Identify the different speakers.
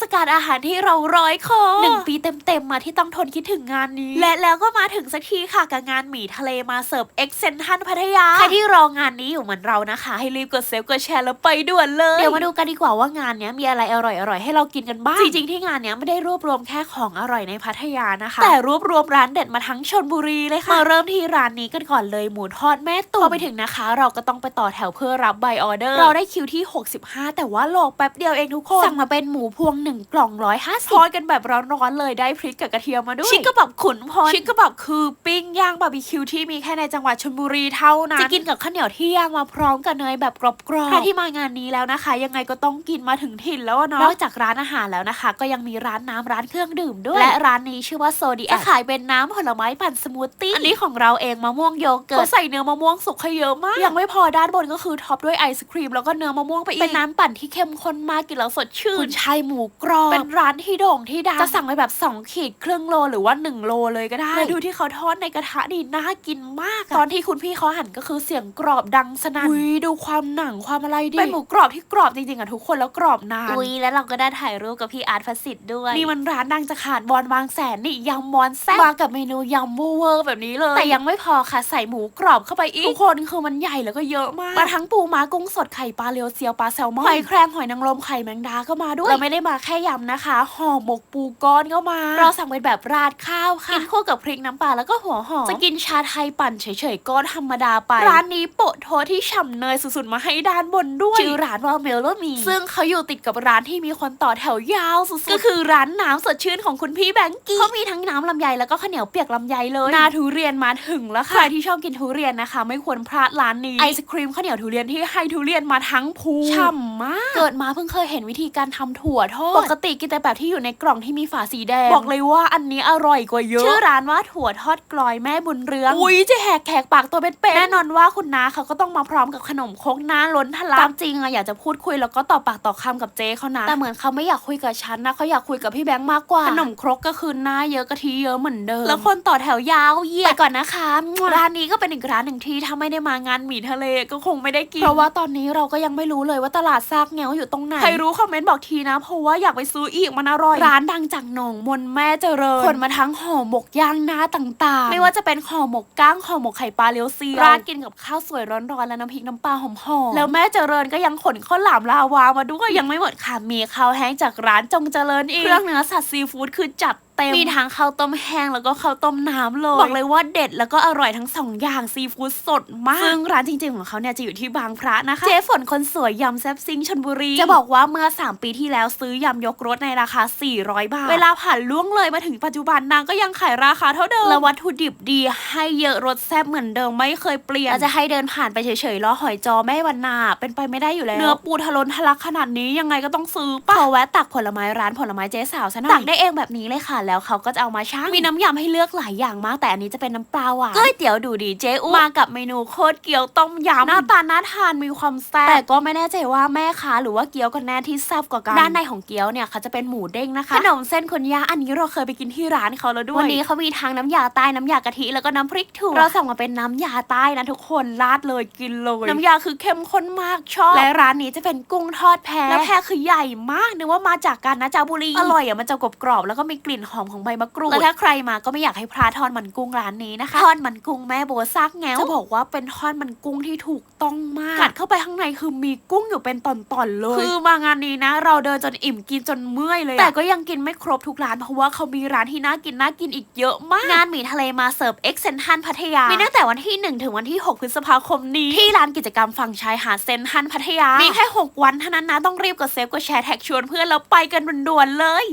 Speaker 1: ศกาลอาหารที่เราร้อยคอหนึ่งปีเต็มๆมาที่ต้องทนคิดถึงงานนี้ และแล้วก็มาถึงสักทีค่ะกับงานหมี่ทะเลมาเสิร์ฟเอ็กเซนทันพัทยา ใครที่รองานนี้อยู่เหมือนเรานะคะ ให้รีบกดเซฟกดแชร์แล้วไปด่วนเลย เดี๋ยวมาดูกันดีกว่าว่างานเนี้ยมีอะไรอร่อยๆให้เรากินกันบ้าง จริงๆที่งานเนี้ยไม่ได้รวบรวมแค่ของอร่อยในพัทยานะคะ แต่รวบรวมร้านเด็ดมาทั้งชนบุรีเลยค่ะ มาเริ่มที่ร้านนี้กันก่อนเลยหมูทอดแม่ตุ๋มพอไปถึงนะคะ เราก็ต้องไปต่อแถวเพื่อรับใบออเดอร์ เราได้คิวที่ 65 แต่ว่าโลกแป๊บเดียวเองทุกคน สั่งมาเป็นหมูพวงหนึ่งกล่องร้อยห้าสิบทอดกันแบบร้อนๆเลยได้พริกกับกระเทียมมาด้วย ชิคกระบับขุนพลชิคกระบับคือปิ้งย่างบาร์บีคิวที่มีแค่ในจังหวัดชลบุรีเท่านั้นจะกินกับข้าวเหนียวที่ย่างมาพร้อมกับเนยแบบกรอบๆใครที่มางานนี้แล้วนะคะ ยังไงก็ต้องกินมาถึงถิ่นแล้วอะเนาะนอกจากร้านอาหารแล้วนะคะ ก็ยังมีร้านน้ำร้านเครื่องดื่มด้วย และร้านนี้ชื่อว่าโซดีจะขายเป็นน้ำผลไม้ปั่นสมูทตี้อันนี้ของเราเองมะม่วงโยเกิร์ตเขาใส่เนื้อมะม่วงสุกให้เยอะมาก ยังไม่พอด้านบนก็คือท็อปด้วยไอศครีมแล้วก็เนื้อมะม่วงไปอีกเป็นน้ำปั่นที่เข้มข้นมากกินแล้วสดชื่นคุณชายหมูกรอบ เป็นร้านที่โด่งที่ดัง จะสั่งไปแบบ 2 ขีดครึ่งโลหรือว่า 1 โลเลยก็ได้แล้วดูที่เขาทอดในกระทะดีน่ากินมากอะตอนที่คุณพี่เขาหั่นก็คือเสียงกรอบดังสนั่นอุ้ยดูความหนังความอะไรดิ เป็นหมูกรอบที่กรอบจริงๆอะทุกคนแล้วกรอบนาน อุ้ยแล้วเราก็ได้ถ่ายรูปกับพี่อาร์ตพระสิทธิ์ด้วย นี่มันร้านดังจะขาดบอลบางแสนนี่ยำบอลแซ่บมากับเมนูยำเวอร์ๆแบบนี้เลย แต่ยังไม่พอค่ะใส่หมูกรอบเข้าไปอีกทุกคนคือมันใหญ่แล้วก็เยอะมากมาทั้งปูม้ากุ้งสดไข่ปลาเลียวเซียวปลาแซลมอนหอยแครงหอยนางรมไข่แมงดาก็มาด้วยเราไม่ได้มาแค่ยำนะคะ ห่อหมกปูก้อนก็มา เราสั่งเป็นแบบราดข้าวค่ะ กินคู่กับพริกน้ำปลาแล้วก็หัวหอม จะกินชาไทยปั่นเฉยๆก็ธรรมดาไป ร้านนี้โปะโทที่ฉ่ำเนยสุดๆมาให้ด้านบนด้วย ชื่อร้านว่าเมลโลมี ซึ่งเขาอยู่ติดกับร้านที่มีคนต่อแถวยาวสุดๆ ก็คือร้านน้ำสดชื่นของคุณพี่แบงกี้เขามีทั้งน้ำลำไยแล้วก็ข้าวเหนียวเปียกลำไยเลยนาทุเรียนมาถึงแล้วค่ะ ใครที่ชอบกินทุเรียนนะคะ ไม่ควรพลาดร้านนี้ ไอศครีมข้าวเหนียวทุเรียนที่ให้ทุเรียนมาทั้งภูฉ่ำมาก เกิดมาเพิ่งเคยเห็นวิธีการทำถั่วทอดปกติกินแต่แบบที่อยู่ในกล่องที่มีฝาสีแดง บอกเลยว่าอันนี้อร่อยกว่าเยอะ ชื่อร้านว่าถั่วทอดกลอยแม่บุญเรือง อุ้ยจะแหกแขกปากตัวเป็นๆแน่นอนว่าคุณน้าเขาก็ต้องมาพร้อมกับขนมครกหน้าล้นทะลักตามจริงอะอยากจะพูดคุยแล้วก็ต่อปากต่อคำกับเจ๊เขานะแต่เหมือนเขาไม่อยากคุยกับฉันนะเขาอยากคุยกับพี่แบงค์มากกว่าขนมครกก็คือหน้าเยอะกะทิเยอะเหมือนเดิมแล้วคนต่อแถวยาวเหยียดไปก่อนนะคะร้านนี้ก็เป็นอีกร้านหนึ่งที่ถ้าไม่ได้มางานหมี่ทะเลก็คงไม่ได้กินเพราะว่าตอนนี้เราก็ยังไม่รู้เลยว่าตลาดซากแงวอยู่ตรงไหนใครรู้คอมเมนต์บอกทีนะเพราะว่าอยากไปซื้ออีกมันอร่อย ร้านดังจากหนองมนแม่เจริญคนมาทั้งห่อหมกย่างหน้าต่างๆ ไม่ว่าจะเป็นห่อหมกก้างห่อหมกไข่ปลาเลียวซีราดกินกับข้าวสวยร้อนๆและน้ำพริกน้ำปลาหอมๆแล้วแม่เจริญก็ยังขนข้าวหลามลาวามาด้วยยังไม่หมดค่ะมีข้าวแห้งจากร้านจงเจริญอีกเครื่องเนื้อสัตว์ซีฟู้ดคือจัด เต็ม มีทั้งข้าวต้มแห้งแล้วก็ข้าวต้มน้ำเลย บอกเลยว่าเด็ดแล้วก็อร่อยทั้งสองอย่างซีฟู้ดสดมาก ซึ่งร้านจริง ๆ ของเขาเนี่ยจะอยู่ที่บางพระนะคะ เจ๊ฝนคนสวยยำแซ่บซิงชนบุรี จะบอกว่าเมื่อ 3 ปีที่แล้วซื้อยำยกรถในราคา 400 บาท เวลาผ่านล่วงเลยมาถึงปัจจุบันนางก็ยังขายราคาเท่าเดิม และวัตถุดิบดีให้เยอะรสแซ่บเหมือนเดิมไม่เคยเปลี่ยนแล้วจะให้เดินผ่านไปเฉยๆล้อหอยจอแม่วันนาเป็นไปไม่ได้อยู่แล้วเนื้อปูทะลนทะลักขนาดนี้ยังไงก็ต้องซื้อป่ะขอแวะตักผลไม้ร้านผลไม้เจ๊สาวซะหน่อยตักได้เองแบบนี้เลยค่ะแล้วเขาก็จะเอามาชั่งมีน้ำยำให้เลือกหลายอย่างมาก แต่อันนี้จะเป็นน้ำปลาหวานก๋วยเตี๋ยวดูดีเจ๊อูมากับเมนูโคตรเกี๊ยวต้มยำหน้าตาน่าทานมีความแซ่บแต่ก็ไม่แน่ใจว่าแม่ค้าหรือว่าเกี๊ยวกันแน่ที่แซ่บกว่ากันด้านในของเกี๊ยวเนี่ยเขาจะเป็นหมูเด้งนะคะขนมเส้นคนย่าอันนี้เราเคยไปกินที่ร้านเขาแล้วด้วยวันนี้เขามีทั้งน้ำยาใต้น้ำยากะทิแล้วก็น้ำพริกถั่วเราสั่งมาเป็นน้ำยาใต้นะทุกคนราดเลยกินเลยน้ำยาคือเข้มข้นมากชอบและร้านนี้จะเป็นกุ้งทอดแพแล้วแพคือใหญ่มากนึกว่ามาจากกาญจนบุรีอร่อยอะมันจะกรอบกรอบๆแล้วก็มีกลิ่นหอมของใบมะกรูดแล้วถ้าใครมาก็ไม่อยากให้พลาดทอดมันกุ้งร้านนี้นะคะทอดมันกุ้งแม่โบซักแงวจะบอกว่าเป็นทอดมันกุ้งที่ถูกต้องมากกัดเข้าไปข้างในคือมีกุ้งอยู่เป็นตอนๆเลยคือมางานนี้นะ เราเดินจนอิ่มกินจนเมื่อยเลยอะแต่ก็ยังกินไม่ครบทุกร้านเพราะว่าเขามีร้านที่น่ากินน่ากินอีกเยอะมากงานหมี่ทะเลมาเสิร์ฟเอ็กเซนทันพัทยามีตั้งแต่วันที่ 1 ถึงวันที่ 6 พฤษภาคมนี้ ที่ร้านกิจกรรมฝั่งชายหาดเซนทันพัทยามีแค่ 6 วันเท่านั้นนะต้องรีบกดเซฟกดแชร์แท็กชวนเพื่อนแล้วไปกันด่วนๆเลย